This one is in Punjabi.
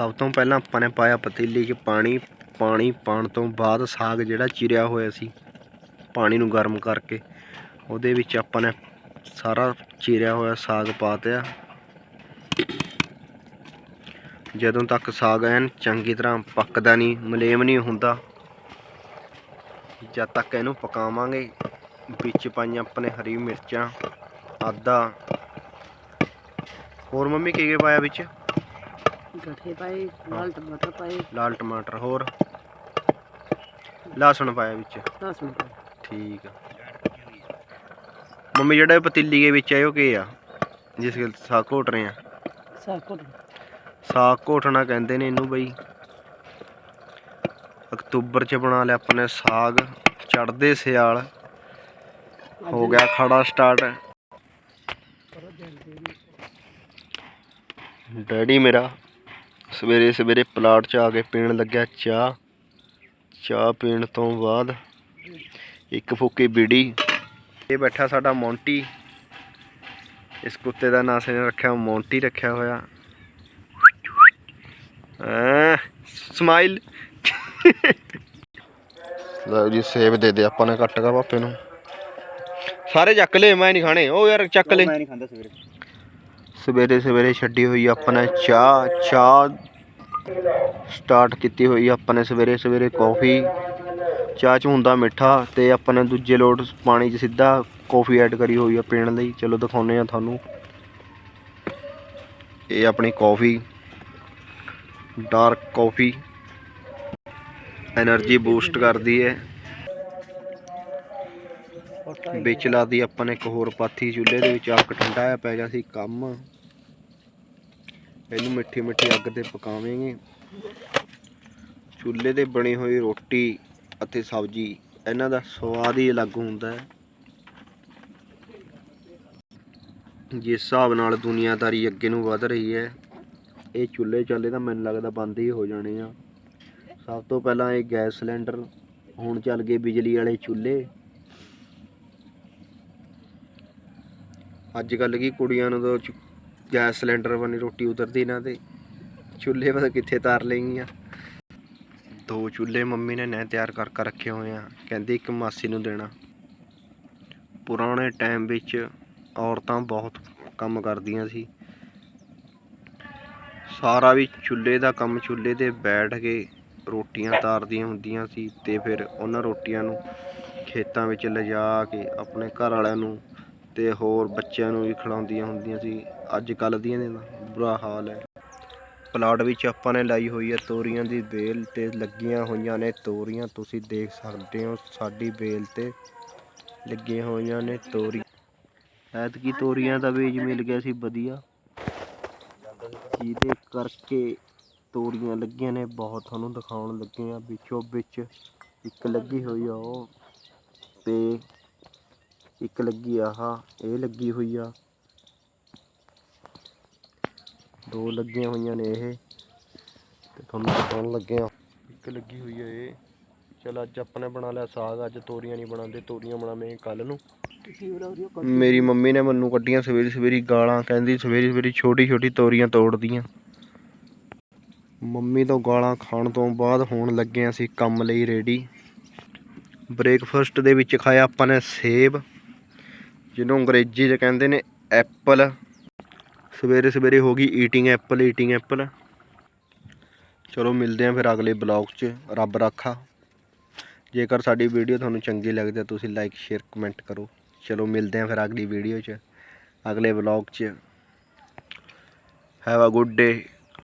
ਸਭ ਤੋਂ ਪਹਿਲਾਂ ਆਪਾਂ ਨੇ ਪਾਇਆ ਪਤੀਲੀ 'ਚ ਪਾਣੀ ਪਾਣੀ ਪਾਉਣ ਤੋਂ ਬਾਅਦ ਸਾਗ ਜਿਹੜਾ ਚਿਰਿਆ ਹੋਇਆ ਸੀ, ਪਾਣੀ ਨੂੰ ਗਰਮ ਕਰਕੇ, ਉਹਦੇ ਵਿੱਚ ਆਪਾਂ ਨੇ ਸਾਰਾ ਚਿਰਿਆ ਹੋਇਆ ਸਾਗ ਪਾ ਦਿਆ ਜਦੋਂ ਤੱਕ ਸਾਗ ਐਨ ਚੰਗੀ ਤਰ੍ਹਾਂ ਪੱਕਦਾ ਨਹੀਂ, ਮਲੇਮ ਨਹੀਂ ਹੁੰਦਾ, ਜਦ ਤੱਕ ਇਹਨੂੰ ਪਕਾਵਾਂਗੇ, ਵਿੱਚ ਪਾਈਆਂ ਆਪਣੇ ਹਰੀ ਮਿਰਚਾਂ ਆਦਾ ਹੋਰ ਮੰਮੀ ਕੀ ਕੀ ਪਾਇਆ ਵਿੱਚ? ਗਠੇ ਪਾਏ ਲਾਲ ਟਮਾਟਰ ਪਾਏ। ਲਾਲ ਟਮਾਟਰ ਹੋਰ? ਲਸਣ ਪਾਇਆ ਵਿੱਚ। ਲਸਣ ਠੀਕ ਆ। ਮੰਮੀ ਜਿਹੜਾ ਇਹ ਪਤੀਲੀ ਦੇ ਵਿੱਚ ਹੈ ਉਹ ਕੀ ਆ? ਜਿਸ ਵਿੱਚ ਸਾਗ ਘੋਟ ਰਹੇ ਆ। ਸਾਗ ਕੋਟ ਸਾਗ ਘੋਟਣਾ ਕਹਿੰਦੇ ਨੇ ਇਹਨੂੰ ਬਈ। ਅਕਤੂਬਰ ਚ ਬਣਾ ਲਿਆ ਆਪਣੇ ਸਾਗ। ਚੜਦੇ ਸਿਆਲ। ਹੋ ਗਿਆ ਖੜਾ ਸਟਾਰਟ ਡੈਡੀ ਮੇਰਾ। ਸਵੇਰੇ ਸਵੇਰੇ ਪਲਾਟ 'ਚ ਆ ਕੇ ਪੀਣ ਲੱਗਿਆ ਚਾਹ। ਚਾਹ ਪੀਣ ਤੋਂ ਬਾਅਦ ਇੱਕ ਫੁੱਕੀ ਬੀੜੀ। ਇਹ ਬੈਠਾ ਸਾਡਾ ਮੌਂਟੀ। ਇਸ ਕੁੱਤੇ ਦਾ ਨਾਂ ਸੇ ਰੱਖਿਆ ਮੌਂਟੀ ਰੱਖਿਆ ਹੋਇਆ। ਸਮਾਈਲ। ਲਓ ਜੀ ਸੇਬ ਦੇ ਦੇ ਆਪਾਂ ਨੇ ਕੱਟ ਕਾ ਪਾਪੇ ਨੂੰ। ਸਾਰੇ ਚੱਕ ਲੈ ਮੈਂ ਨਹੀਂ ਖਾਣੇ। ਉਹ ਯਾਰ ਚੱਕ ਲੈ ਮੈਂ ਨਹੀਂ ਖਾਂਦਾ ਸਵੇਰੇ। ਸਵੇਰੇ ਸਵੇਰੇ ਛੱਡੀ ਹੋਈ ਆਪਾਂ ਚਾਹ ਚਾਹ ਸਟਾਰਟ ਕੀਤੀ ਹੋਈ ਆਪਾਂ ਨੇ ਸਵੇਰੇ ਸਵੇਰੇ ਕੌਫੀ ਚਾਹ ਚ ਹੁੰਦਾ ਮਿੱਠਾ ਤੇ ਆਪਣੇ ਦੂਜੇ ਲੋਟ ਪਾਣੀ 'ਚ ਸਿੱਧਾ ਕੌਫੀ ਐਡ ਕਰੀ ਹੋਈ ਆ ਪੀਣ ਲਈ। ਚਲੋ ਦਿਖਾਉਨੇ ਆ ਤੁਹਾਨੂੰ। ਇਹ ਆਪਣੀ coffee dark coffee energy boost ਕਰਦੀ ਹੈ। ਵਿੱਚ ਲਾਦੀ ਆਪਾਂ ਨੇ ਇੱਕ ਹੋਰ ਪਾਥੀ ਚੁੱਲ੍ਹੇ ਦੇ ਵਿੱਚ ਆਪ ਠੰਡਾ ਆ ਪੈ ਗਿਆ ਸੀ ਕੰਮ। ਇਹਨੂੰ ਮਿੱਠੀ ਮਿੱਠੀ ਅੱਗ ਤੇ ਪਕਾਵਾਂਗੇ। ਚੁੱਲ੍ਹੇ ਤੇ ਬਣੀ ਹੋਈ ਰੋਟੀ ਅਤੇ ਸਬਜ਼ੀ, ਇਹਨਾਂ ਦਾ ਸਵਾਦ ਹੀ ਅਲੱਗ ਹੁੰਦਾ ਹੈ। ਜਿਸ ਹਿਸਾਬ ਨਾਲ ਦੁਨੀਆਦਾਰੀ ਅੱਗੇ ਨੂੰ ਵਧ ਰਹੀ ਹੈ, ਇਹ ਚੁੱਲ੍ਹੇ ਚਾਲੇ ਤਾਂ ਮੈਨੂੰ ਲੱਗਦਾ ਬੰਦ ਹੀ ਹੋ ਜਾਣੇ ਆ। ਸਭ ਤੋਂ ਪਹਿਲਾਂ ਇਹ ਗੈਸ ਸਿਲੰਡਰ, ਹੁਣ ਚੱਲ ਗਏ ਬਿਜਲੀ ਵਾਲੇ ਚੁੱਲ੍ਹੇ। ਅੱਜ ਕੱਲ੍ਹ ਕੀ ਕੁੜੀਆਂ ਨੂੰ ਤਾਂ ਚ- ਗੈਸ ਸਿਲੰਡਰ ਬਣੀ ਰੋਟੀ ਉਤਰਦੀ ਨਾ ਦੇ। ਚੁੱਲ੍ਹੇ ਪਤਾ ਕਿੱਥੇ ਤਾਰ ਲੈਂਗੀਆਂ ਦੋ ਚੁੱਲ੍ਹੇ ਮੰਮੀ ਨੇ ਨੈ ਤਿਆਰ ਕਰ ਕਰ ਰੱਖੇ ਹੋਏ ਆ। ਕਹਿੰਦੀ ਇੱਕ ਮਾਸੀ ਨੂੰ ਦੇਣਾ। ਪੁਰਾਣੇ ਟਾਈਮ ਵਿੱਚ ਔਰਤਾਂ ਬਹੁਤ ਕੰਮ ਕਰਦੀਆਂ ਸੀ। ਸਾਰਾ ਵੀ ਚੁੱਲ੍ਹੇ ਦਾ ਕੰਮ ਚੁੱਲ੍ਹੇ ਤੇ ਬੈਠ ਕੇ ਰੋਟੀਆਂ ਤਾਰਦੀਆਂ ਹੁੰਦੀਆਂ ਸੀ ਤੇ ਫਿਰ ਉਹਨਾਂ ਰੋਟੀਆਂ ਨੂੰ ਖੇਤਾਂ ਵਿੱਚ ਲਿਜਾ ਕੇ ਆਪਣੇ ਘਰ ਵਾਲਿਆਂ ਨੂੰ ਤੇ ਹੋਰ ਬੱਚਿਆਂ ਨੂੰ ਵੀ ਖਿਲਾਉਂਦੀਆਂ ਹੁੰਦੀਆਂ ਸੀ। ਅੱਜ ਕੱਲ੍ਹ ਦੀਆਂ ਦੇ ਬੁਰਾ ਹਾਲ ਹੈ। ਪਲਾਟ ਵਿੱਚ ਆਪਾਂ ਨੇ ਲਾਈ ਹੋਈ ਹੈ ਤੋਰੀਆਂ ਦੀ ਵੇਲ ਤੇ ਲੱਗੀਆਂ ਹੋਈਆਂ ਨੇ ਤੋਰੀਆਂ। ਤੁਸੀਂ ਦੇਖ ਸਕਦੇ ਹੋ ਸਾਡੀ ਵੇਲ ਤੇ ਲੱਗੀਆਂ ਹੋਈਆਂ ਨੇ ਤੋਰੀ ਐਤਕੀ ਤੋਰੀਆਂ ਦਾ ਬੀਜ ਮਿਲ ਗਿਆ ਸੀ, ਵਧੀਆ। ਜਿਹਦੇ ਕਰਕੇ ਤੋਰੀਆਂ ਲੱਗੀਆਂ ਨੇ, ਬਹੁਤ ਤੁਹਾਨੂੰ ਦਿਖਾਉਣ ਲੱਗੇ ਆ ਵਿੱਚੋਂ ਵਿੱਚ ਇੱਕ ਲੱਗੀ ਹੋਈ ਆ ਉਹ। ਤੇ ਇੱਕ ਲੱਗੀ ਆਹ, ਇਹ ਲੱਗੀ ਹੋਈ ਆ। ਦੋ ਲੱਗੀਆਂ ਹੋਈਆਂ ਨੇ ਇਹ। ਤੇ ਤੁਹਾਨੂੰ ਦਿਖਾਉਣ ਲੱਗਿਆ ਇੱਕ ਲੱਗੀ ਹੋਈ ਆ ਇਹ। ਚਲ ਅੱਜ ਆਪਾਂ ਨੇ ਬਣਾ ਲਿਆ ਸਾਗ, ਅੱਜ ਤੋਰੀਆਂ ਨਹੀਂ ਬਣਾਉਂਦੇ, ਤੋਰੀਆਂ ਬਣਾਵੇਂ ਕੱਲ ਨੂੰ। ਮੇਰੀ ਮੰਮੀ ਨੇ ਮੈਨੂੰ ਕੱਢੀਆਂ ਸਵੇਰੀ ਸਵੇਰੀ ਗਾਲਾਂ, ਕਹਿੰਦੀ ਸਵੇਰੀ ਸਵੇਰੀ ਛੋਟੀ ਛੋਟੀ ਤੋਰੀਆਂ ਤੋੜਦੀਆਂ। ਮੰਮੀ ਤੋਂ ਗਾਲਾਂ ਖਾਣ ਤੋਂ ਬਾਅਦ ਹੋਣ ਲੱਗੇ ਅਸੀਂ ਕੰਮ ਲਈ ਰੈਡੀ ਬ੍ਰੇਕਫਾਸਟ ਦੇ ਵਿੱਚ ਖਾਇਆ ਆਪਾਂ ਨੇ ਸੇਬ। ਜਿਹਨੂੰ ਅੰਗਰੇਜ਼ੀ 'ਚ ਕਹਿੰਦੇ ਨੇ ਐਪਲ। ਸਵੇਰੇ ਸਵੇਰੇ ਹੋ ਗਈ ਈਟਿੰਗ ਐਪਲ ਈਟਿੰਗ ਐਪਲ ਚਲੋ ਮਿਲਦੇ ਆਂ ਫਿਰ ਅਗਲੇ ਬਲੌਗ 'ਚ। ਰੱਬ ਰਾਖਾ। ਜੇਕਰ ਸਾਡੀ ਵੀਡੀਓ ਤੁਹਾਨੂੰ ਚੰਗੀ ਲੱਗਦੀ ਹੈ, ਤੁਸੀਂ ਲਾਈਕ ਸ਼ੇਅਰ ਕਮੈਂਟ ਕਰੋ। ਚਲੋ ਮਿਲਦੇ ਆਂ ਫਿਰ ਅਗਲੀ ਵੀਡੀਓ 'ਚ, ਅਗਲੇ ਵਲੌਗ 'ਚ। Have a good day